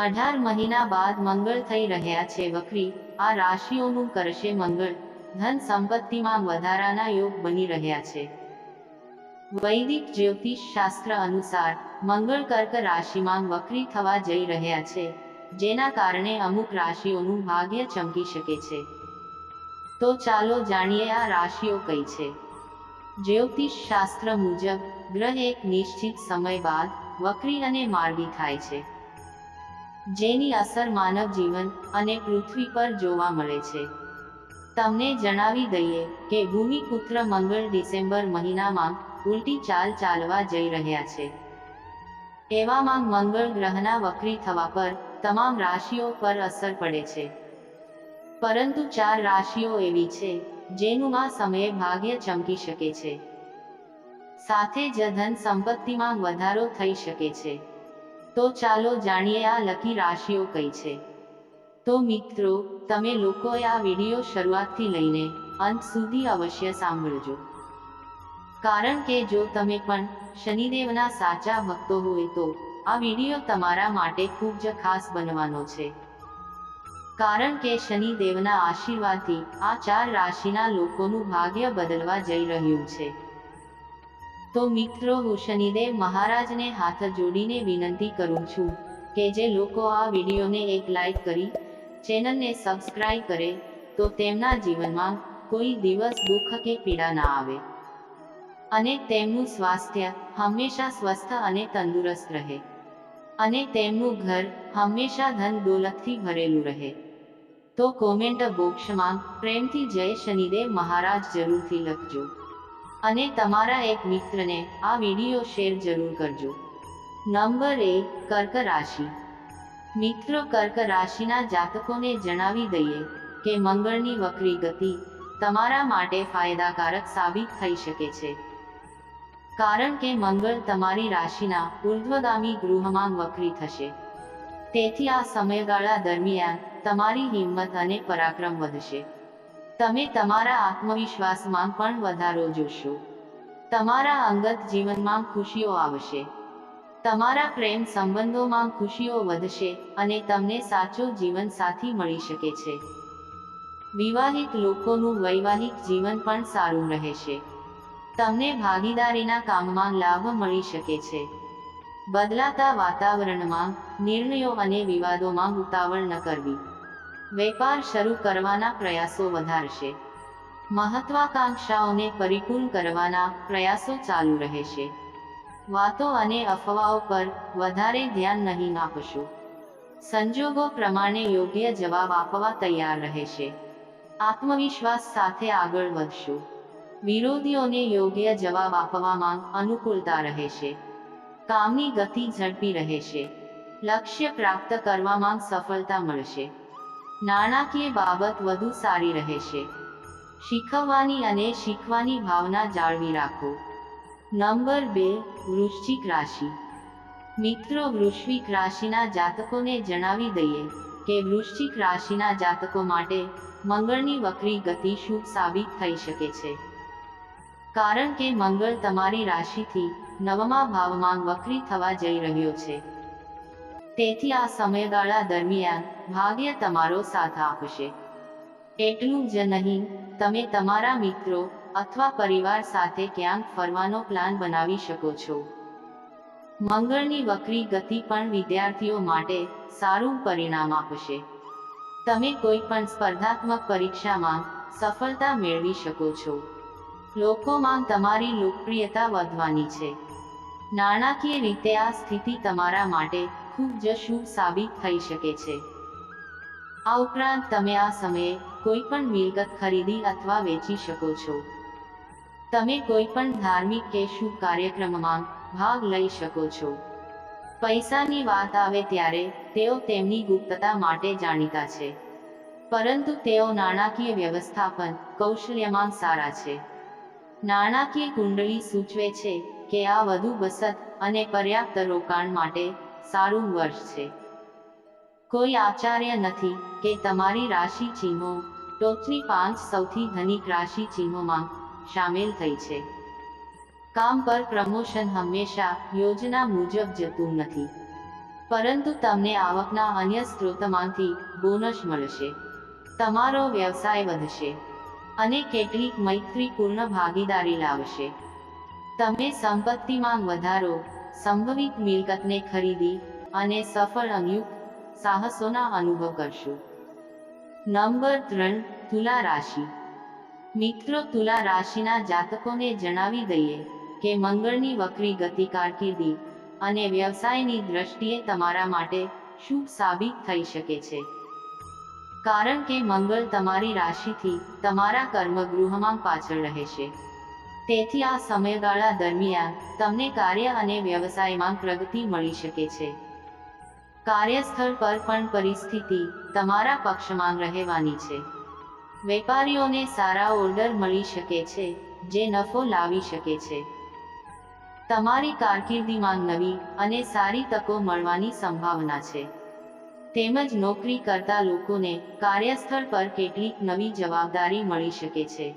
અઢાર મહિના બાદ મંગળ થઈ રહ્યા છે. વક્રી, આ રાશિઓનું કરશે મંગળ. ધન સંપત્તિમાં વધારાના યોગ બની રહ્યા છે. વૈદિક જ્યોતિષ શાસ્ત્ર અનુસાર, મંગળ કર્ક રાશિમાં વક્રી થવા જઈ રહ્યા છે, જેના કારણે અમુક રાશિઓનું ભાગ્ય ચમકી શકે છે. તો ચાલો જાણીએ આ રાશિઓ કઈ છે. જ્યોતિષ શાસ્ત્ર મુજબ, ગ્રહ એક નિશ્ચિત સમય બાદ વક્રી અને માર્ગી થાય છે. જેની અસર માનવ જીવન અને પૃથ્વી પર જોવા મળે છે. તમને જણાવી દઈએ કે ભૂમિપુત્ર મંગળ ડિસેમ્બર મહિનામાં ઉલટી ચાલ ચાલવા જઈ રહ્યા છે. એવામાં મંગળ ગ્રહના વક્રી થવા પર તમામ રાશિઓ પર અસર પડે છે. પરંતુ ચાર રાશિઓ એવી છે, જેનું આ સમયે ભાગ્ય ચમકી શકે છે. સાથે જ ધન સંપત્તિમાં વધારો થઈ શકે છે. તો ચાલો જાણીએ આ લકી રાશિઓ કઈ છે. તો મિત્રો, તમે લોકોએ આ વીડિયો શરૂઆતથી લઈને અંત સુધી અવશ્ય સાંભળજો. કારણ કે જો તમે પણ શનિદેવના સાચા ભક્તો હોય તો આ વીડિયો તમારા માટે ખૂબ જ ખાસ બનવાનો છે. કારણ કે શનિદેવના આશીર્વાદથી આ ચાર રાશિના લોકોનું ભાગ્ય બદલવા જઈ રહ્યું છે. તો મિત્રો હું શનિદેવ મહારાજને હાથ જોડીને વિનંતી કરું છું કે જે લોકો આ વિડીયોને એક લાઈક કરી, ચેનલને સબસ્ક્રાઈબ કરે, તો તેમના જીવનમાં કોઈ દિવસ દુઃખ કે પીડા ના આવે. અને તેમનું સ્વાસ્થ્ય હંમેશા સ્વસ્થ અને તંદુરસ્ત રહે. અને તેમનું ઘર હંમેશા ધન દોલતથી ભરેલું રહે. તો કોમેન્ટ બોક્સમાં પ્રેમથી જય શનિદેવ મહારાજ જરૂરથી લખજો. અને તમારા એક મિત્રને આ વીડિયો શેર જરૂર કરજો. નંબર એક, કર્ક રાશિ. મિત્રો, કર્ક રાશિના જાતકોને જણાવી દઈએ કે મંગળની વક્રી ગતિ તમારા માટે ફાયદાકારક સાબિત થઈ શકે છે. કારણ કે મંગળ તમારી રાશિના ઉર્ધ્વગામી ગૃહમાં વક્રી થશે. તેથી આ સમયગાળા દરમિયાન તમારી હિંમત અને પરાક્રમ વધશે. તમે તમારા આત્મવિશ્વાસમાં પણ વધારો જોશો. તમારા અંગત જીવનમાં ખુશીઓ આવશે. તમારા પ્રેમ સંબંધોમાં ખુશીઓ વધશે અને તમને સાચો જીવન સાથી મળી શકે છે. વિવાહિત લોકોનું વૈવાહિક જીવન પણ સારું રહેશે. તમને ભાગીદારીના કામમાં લાભ મળી શકે છે. બદલાતા વાતાવરણમાં નિર્ણયો અને વિવાદોમાં ઉતાવળ ન કરવી. વેપાર શરૂ કરવાના પ્રયાસો વધારશે. મહત્વાકાંક્ષાઓને પરિપૂર્ણ કરવાના પ્રયાસો ચાલુ રહેશે. વાતો અને અફવાઓ પર વધારે ધ્યાન નહીં આપશો. સંજોગો પ્રમાણે યોગ્ય જવાબ આપવા તૈયાર રહેશે. આત્મવિશ્વાસ સાથે આગળ વધશો. વિરોધીઓને યોગ્ય જવાબ આપવામાં અનુકૂળતા રહેશે. કામની ગતિ ઝડપી રહેશે. લક્ષ્ય પ્રાપ્ત કરવામાં સફળતા મળશે. નાણાકીય બાબત વધુ સારી રહેશે. શીખવવાની અને શીખવાની ભાવના જાળવી રાખો. નંબર બે, વૃશ્ચિક રાશિ. મિત્રો, વૃશ્ચિક રાશિના જાતકોને જણાવી દઈએ કે વૃશ્ચિક રાશિના જાતકો માટે મંગળની વક્રી ગતિ શુભ સાબિત થઈ શકે છે. કારણ કે મંગળ તમારી રાશિથી નવમા ભાવમાં વક્રી થવા જઈ રહ્યો છે. તેથી આ સમયગાળા દરમિયાન ભાગ્ય તમારો સાથ આપશે. એટલું જ નહીં, તમે તમારા મિત્રો અથવા પરિવાર સાથે ક્યાંક ફરવાનો પ્લાન બનાવી શકો છો. મંગળની વક્રી ગતિ પણ વિદ્યાર્થીઓ માટે સારું પરિણામ આપશે. તમે કોઈ પણ સ્પર્ધાત્મક પરીક્ષામાં સફળતા મેળવી શકો છો. લોકોમાં તમારી લોકપ્રિયતા વધવાની છે. નાણાકીય રીતે આ સ્થિતિ તમારા માટે ખૂબ જ શુભ સાબિત થઈ શકે છે. આ ઉપરાંત તમે આ સમયે કોઈ પણ મિલકત ખરીદી અથવા વેચી શકો છો. તમે કોઈ પણ ધાર્મિક કે શુભ કાર્યક્રમમાં ભાગ લઈ શકો છો. પૈસાની વાત આવે ત્યારે તેઓ તેમની ગુપ્તતા માટે જાણીતા છે. પરંતુ તેઓ નાણાકીય વ્યવસ્થાપન કૌશલ્યમાં સારા છે. નાણાકીય કુંડળી સૂચવે છે કે આ વધુ બસત અને પર્યાપ્ત રોકાણ માટે સારું વર્ષ છે. કોઈ આચાર્ય નથી, કે તમારી રાશિ ચિહ્નો ટોચની પાંચ સૌથી ધનિક રાશિ ચિહ્નોમાં સામેલ થઈ છે. કામ પર પ્રમોશન હંમેશા યોજના મુજબ જતું નથી. પરંતુ તમને આવકના અન્ય સ્ત્રોતમાંથી બોનસ મળશે. તમારો વ્યવસાય વધશે. અને કેટલીક મૈત્રીપૂર્ણ ભાગીદારી લાવશે. તમે સંપત્તિમાં વધારો, સંભવિત મિલકતને ખરીદી, અને સફળ અનુયુક્ત સાહસોના અનુભવ કરશો. નંબર ત્રણ, તુલા રાશિ. મિત્રો, તુલા રાશિના જાતકોને જણાવી દઈએ કે મંગળની વક્રી ગતિ કારકિર્દી અને વ્યવસાયની દ્રષ્ટિએ તમારા માટે શુભ સાબિત થઈ શકે છે. કારણ કે મંગળ તમારી રાશિથી તમારા કર્મગૃહમાં પાછળ રહેશે તેથી આ સમયગાળા દરમિયાન તમને કાર્ય અને વ્યવસાયમાં પ્રગતિ મળી શકે છે. કાર્યસ્થળ પર પણ પરિસ્થિતિ તમારા પક્ષમાં રહેવાની છે. વેપારીઓને સારા ઓર્ડર મળી શકે છે, જે નફો લાવી શકે છે. તમારી કારકિર્દીમાં નવી અને સારી તકો મળવાની સંભાવના છે. તેમજ નોકરી કરતા લોકોને કાર્યસ્થળ પર કેટલીક નવી જવાબદારી મળી શકે છે.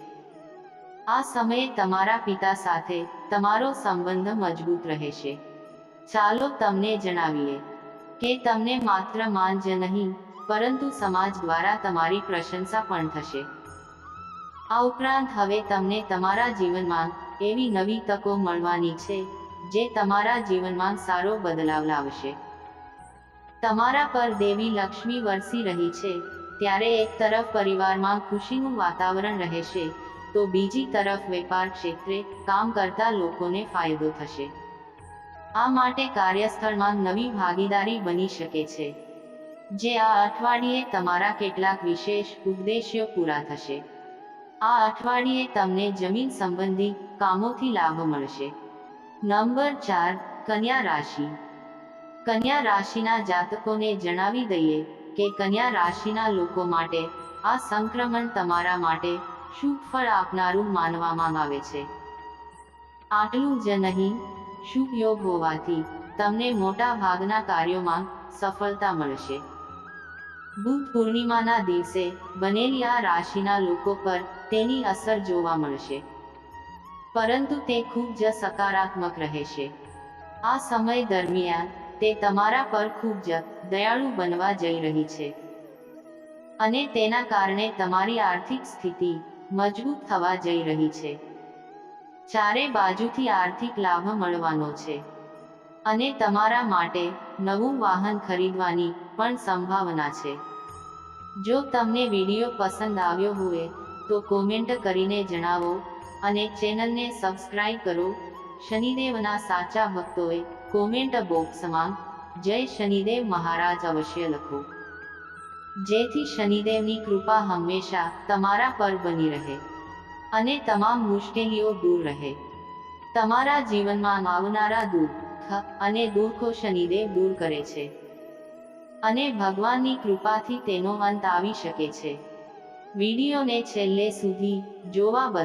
આ સમયે તમારા પિતા સાથે તમારો સંબંધ મજબૂત રહેશે. ચાલો તમને જણાવીએ. કે તમને માત્ર માન નહીં, પરંતુ સમાજ દ્વારા તમારી પ્રશંસા પણ થશે. આ ઉપરાંત હવે તમને તમારા જીવનમાં એવી નવી તકો મળવાની છે, જે તમારા જીવનમાં સારો બદલાવ લાવશે. તમારા પર દેવી લક્ષ્મી વરસી રહી છે, ત્યારે એક તરફ પરિવારમાં ખુશીનું વાતાવરણ રહેશે, તો બીજી તરફ વેપાર ક્ષેત્રે કામ કરતા લોકોને ફાયદો થશે. આ માટે કાર્યસ્થળમાં નવી ભાગીદારી બની શકે છે. જે આ અઠવાડિયે તમારા કેટલાક વિશેષ ઉદ્દેશ્યો પૂરા થશે. આ અઠવાડિયે તમને જમીન સંબંધી કામોથી લાભ મળશે. નંબર ચાર, કન્યા રાશિ. કન્યા રાશિના જાતકોને જણાવી દઈએ કે કન્યા રાશિના લોકો માટે આ સંક્રમણ તમારા માટે શુભ ફળ આપનારું માનવામાં આવે છે. આટલું જ નહીં શુભ યોગ હોવાથી તમને મોટા ભાગના કાર્યોમાં સફળતા મળશે? બુધ પૂર્ણિમાના દિવસે બનેલી આ રાશિના લોકો પર તેની અસર જોવા મળશે. પરંતુ તે ખૂબ જ સકારાત્મક રહેશે. આ સમય દરમિયાન તે તમારા પર ખૂબ જ દયાળુ બનવા જઈ રહી છે. અને તેના કારણે તમારી આર્થિક સ્થિતિ મજબૂત થવા જઈ રહી છે. ચારે બાજુથી આર્થિક લાભ મળવાનો છે. અને તમારા માટે નવું વાહન ખરીદવાની પણ સંભાવના છે. જો તમને વીડિયો પસંદ આવ્યો હોય, તો કોમેન્ટ કરીને જણાવો અને ચેનલને સબસ્ક્રાઇબ કરો. શનિદેવના સાચા ભક્તોએ કોમેન્ટ બોક્સમાં જય શનિદેવ મહારાજ અવશ્ય લખો. જેથી શનિદેવની કૃપા હંમેશા તમારા પર બની રહે. અને તમામ મુશ્કેલીઓ દૂર રહે. તમારા જીવનમાં આવનારા દુઃખ અને દુઃખો શનિદેવ દૂર કરે છે. અને ભગવાનની કૃપાથી તેનો અંત આવી શકે છે. વિડીયોને છેલ્લે સુધી જોવા